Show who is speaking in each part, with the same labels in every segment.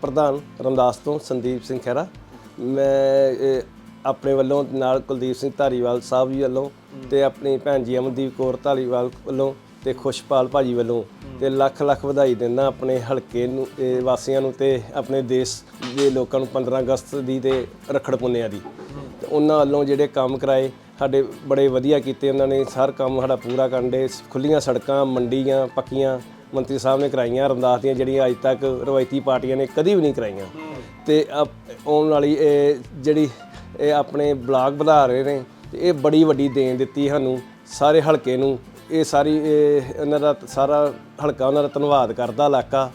Speaker 1: ਪ੍ਰਧਾਨ ਰਮਦਾਸ ਤੋਂ ਸੰਦੀਪ ਸਿੰਘ ਖਹਿਰਾ। ਮੈਂ ਇਹ, ਆਪਣੇ ਵੱਲੋਂ ਨਾਲ ਕੁਲਦੀਪ ਸਿੰਘ ਧਾਰੀਵਾਲ ਸਾਹਿਬ ਜੀ ਵੱਲੋਂ ਤੇ ਆਪਣੀ ਭੈਣ ਜੀ ਅਮਨਦੀਪ ਕੌਰ ਧਾਰੀਵਾਲ ਵੱਲੋਂ ਤੇ ਖੁਸ਼ਪਾਲ ਭਾਜੀ ਵੱਲੋਂ ਤੇ ਲੱਖ ਲੱਖ ਵਧਾਈ ਦਿੰਦਾ ਆਪਣੇ ਹਲਕੇ ਨੂੰ ਤੇ ਵਾਸੀਆਂ ਨੂੰ ਤੇ ਆਪਣੇ ਦੇਸ਼ ਦੇ ਲੋਕਾਂ ਨੂੰ 15 ਅਗਸਤ ਦੀ ਤੇ ਰੱਖੜ ਪੁੰਨਿਆ ਦੀ। ਤੇ ਉਹਨਾਂ ਵੱਲੋਂ ਜਿਹੜੇ ਕੰਮ ਕਰਾਏ ਸਾਡੇ ਬੜੇ ਵਧੀਆ ਕੀਤੇ ਉਹਨਾਂ ਨੇ। ਹਰ ਕੰਮ ਸਾਡਾ ਪੂਰਾ ਕਰਨ ਦੇ ਖੁੱਲੀਆਂ ਸੜਕਾਂ ਮੰਡੀਆਂ ਪੱਕੀਆਂ ਮੰਤਰੀ ਸਾਹਿਬ ਨੇ ਕਰਾਈਆਂ ਰਮਦਾਸ ਦੀਆਂ ਜਿਹੜੀਆਂ ਅੱਜ ਤੱਕ ਰਵਾਇਤੀ ਪਾਰਟੀਆਂ ਨੇ ਕਦੀ ਵੀ ਨਹੀਂ ਕਰਾਈਆਂ। ਤੇ ਅਪ- ਆਉਣ ਵਾਲੀ ਇਹ ਜਿਹੜੀ ਇਹ ਆਪਣੇ ਬਲਾਕ ਵਧਾ ਰਹੇ ਨੇ, ਤੇ ਇਹ ਬੜੀ ਵੱਡੀ ਦੇਣ ਦਿੱਤੀ ਸਾਨੂੰ ਸਾਰੇ ਹਲਕੇ ਨੂੰ। ਇਹ ਸਾਰੀ, ਇਹ ਇਹਨਾਂ ਦਾ ਸਾਰਾ ਹਲਕਾ ਉਹਨਾਂ ਦਾ ਧੰਨਵਾਦ ਕਰਦਾ ਇਲਾਕਾ।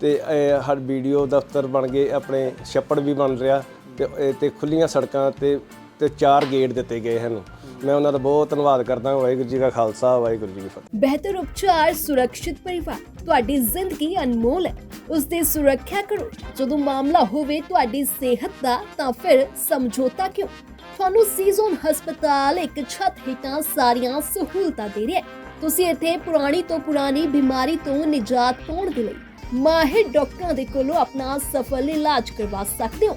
Speaker 1: ਤੇ ਇਹ ਹਰ ਵੀਡੀਓ ਦਫ਼ਤਰ ਬਣ ਗਏ ਆਪਣੇ ਛੱਪੜ ਵੀ ਬਣ ਰਿਹਾ ਤੇ ਇਹ ਤੇ ਖੁੱਲੀਆਂ ਸੜਕਾਂ ਤੇ ਤੇ ਚਾਰ ਗੇਟ ਦਿੱਤੇ ਗਏ ਹਨ ਮੈਂ ਉਹਨਾਂ ਦਾ ਬਹੁਤ ਧੰਨਵਾਦ ਕਰਦਾ ਵਾਹਿਗੁਰੂ ਜੀ ਕਾ ਖਾਲਸਾ, ਵਾਹਿਗੁਰੂ ਜੀ ਕੀ ਫਤਿਹ।
Speaker 2: ਬਿਹਤਰ ਉਪਚਾਰ ਸੁਰੱਖਿਅਤ ਪਰਿਵਾਰ ਤੁਹਾਡੀ ਜ਼ਿੰਦਗੀ ਅਨਮੋਲ ਹੈ। ਉਸ ਦੀ ਸੁਰੱਖਿਆ ਕਰੋ। ਜਦੋਂ ਮਾਮਲਾ ਹੋਵੇ ਤੁਹਾਡੀ ਸਿਹਤ ਦਾ, ਤਾਂ ਫਿਰ ਸਮਝੌਤਾ ਕਿਉਂ? ਤੁਹਾਨੂੰ ਸੀਜ਼ਨ ਹਸਪਤਾਲ ਇੱਕ ਛੱਤ ਹੇਠਾਂ ਸਾਰੀਆਂ ਸਹੂਲਤਾਂ ਦੇ ਰਿਹਾ ਹੈ। ਤੁਸੀਂ ਇੱਥੇ ਪੁਰਾਣੀ ਤੋਂ ਪੁਰਾਣੀ ਬਿਮਾਰੀ ਤੋਂ ਨਿਜਾਤ ਪਾਉਣ ਦੇ ਲਈ ਮਾਹਿਰ ਡਾਕਟਰਾਂ ਦੇ ਕੋਲੋਂ ਆਪਣਾ ਸਫਲ ਇਲਾਜ ਕਰਵਾ ਸਕਦੇ ਹੋ।